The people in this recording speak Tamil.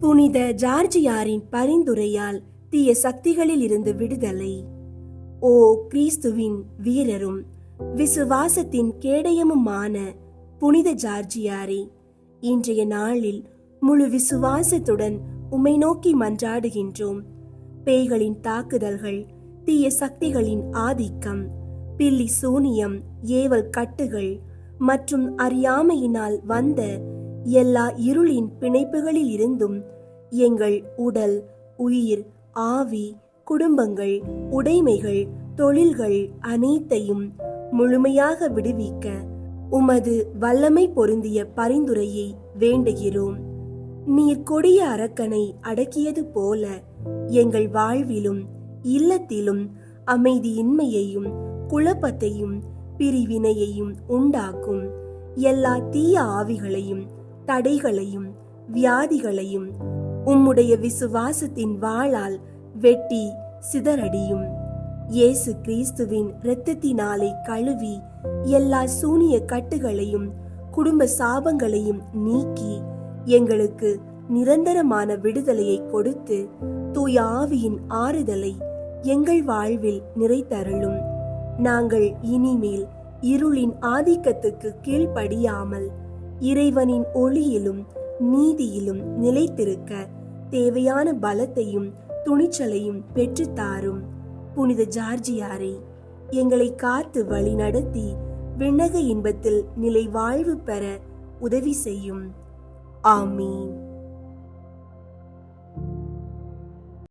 புனித ஜார்ஜியாரின் பரிந்துரையால் தீய சக்திகளில் இருந்து விடுதலை. ஓ கிறிஸ்துவின் வீரரும் விசுவாசத்தின் கேடயமுமான புனித ஜார்ஜியாரே இன்றைய நாளில் முழு விசுவாசத்துடன் உமை நோக்கி மன்றாடுகின்றோம். பேய்களின் தாக்குதல்கள் தீய சக்திகளின் ஆதிக்கம் பில்லி சூனியம் ஏவல் கட்டுகள் மற்றும் அறியாமையினால் வந்த எல்லா இருளின் பிணைப்புகளில் இருந்தும் எங்கள் உடல் உயிர் ஆவி குடும்பங்கள் உடைமைகள் தொழில்கள் அனைத்தையும் முழுமையாக விடுவிக்க உமது வல்லமை பொருந்திய பரிந்துரையை வேண்டுகிறோம். நீர் கொடிய அரக்கனை அடக்கியது போல எங்கள் வாழ்விலும் இல்லத்திலும் அமைதியின்மையையும் குழப்பத்தையும் பிரிவினையையும் உண்டாக்கும் எல்லா தீய ஆவிகளையும் தடைகளையும் வியாதிகளையும் உம்முடைய விசுவாசத்தின் வாளால் வெட்டி சிதறடியும். இயேசு கிறிஸ்துவின் இரத்தத்தினாலே கழுவி எல்லா சூனிய கட்டுகளையும் குடும்ப சாபங்களையும் நீக்கி எங்களுக்கு நிரந்தரமான விடுதலையை கொடுத்து தூய ஆவியின் ஆறுதலை எங்கள் வாழ்வில் நிறைத்தருளும். நாங்கள் இனிமேல் இருளின் ஆதிக்கத்துக்கு கீழ்ப்படியாமல் இறைவனின் ஒளியிலும் நீதியிலும் நிலைத்திருக்க தேவையான பலத்தையும் துணிச்சலையும் பெற்றுத்தாரும். புனித ஜார்ஜியாரை எங்களை காத்து வழி நடத்தி விண்ணக இன்பத்தில் நிலை வாழ்வு பெற உதவி செய்யும். ஆமீன்.